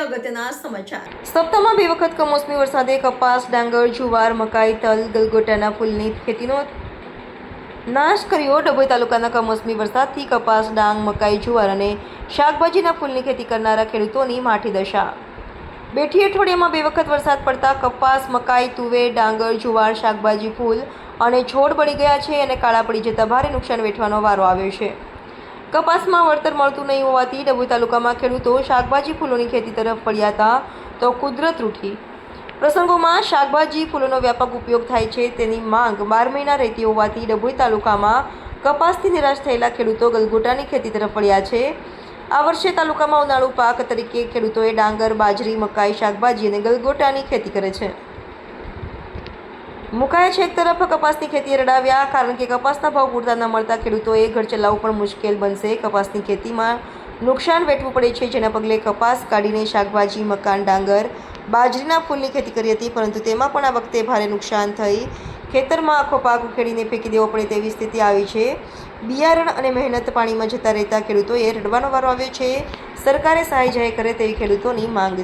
અગત્યના સમાચાર. સપ્તાહમાં બે વખત કમોસમી વરસાદે કપાસ, ડાંગર, જુવાર, મકાઈ, તલ, ગલગોટાના ફૂલની ખેતીનો નાશ કર્યો ડભોઈ તાલુકાના કમોસમી વરસાદથી કપાસ, ડાંગ, મકાઈ, જુવાર અને શાકભાજીના ફૂલની ખેતી કરનારા ખેડૂતોની માઠી દશા. બેઠી અઠવાડિયામાં બે વખત વરસાદ પડતા કપાસ, મકાઈ, તુવેર, ડાંગર, જુવાર, શાકભાજી, ફૂલ અને છોડ બળી ગયા છે અને કાળા પડી જતા ભારે નુકસાન વેઠવાનો વારો આવ્યો છે. કપાસમાં વળતર મળતું નહીં હોવાથી ડભોઈ તાલુકામાં ખેડૂતો શાકભાજી ફૂલોની ખેતી તરફ પડ્યા હતા તો કુદરત રૂઠી. પ્રસંગોમાં શાકભાજી ફૂલોનો વ્યાપક ઉપયોગ થાય છે તેની માંગ બાર મહિના રહેતી હોવાથી ડભોઈ તાલુકામાં કપાસથી નિરાશ થયેલા ખેડૂતો ગલગોટાની ખેતી તરફ પડ્યા છે. આ વર્ષે તાલુકામાં ઉનાળુ પાક તરીકે ખેડૂતોએ ડાંગર, બાજરી, મકાઈ, શાકભાજી અને ગલગોટાની ખેતી કરે છે. મુકાએ છે એક તરફ કપાસની ખેતી રડાવ્યા, કારણ કે કપાસના ભાવ પૂરતા ન મળતા ખેડૂતોએ ઘર ચલાવવું પણ મુશ્કેલ બનશે. કપાસની ખેતીમાં નુકસાન વેઠવું પડે છે, જેના પગલે કપાસ કાઢીને શાકભાજી, મકાન, ડાંગર, બાજરીના ફૂલની ખેતી કરી હતી, પરંતુ તેમાં પણ આ વખતે ભારે નુકસાન થઈ. ખેતરમાં આખો પાક ઉખેડીને ફેંકી દેવો પડે તેવી સ્થિતિ આવી છે. બિયારણ અને મહેનત પાણીમાં જતા રહેતા ખેડૂતોએ રડવાનો વારો આવ્યો છે. સરકારે સહાય જાહેર કરે તેવી ખેડૂતોની માંગ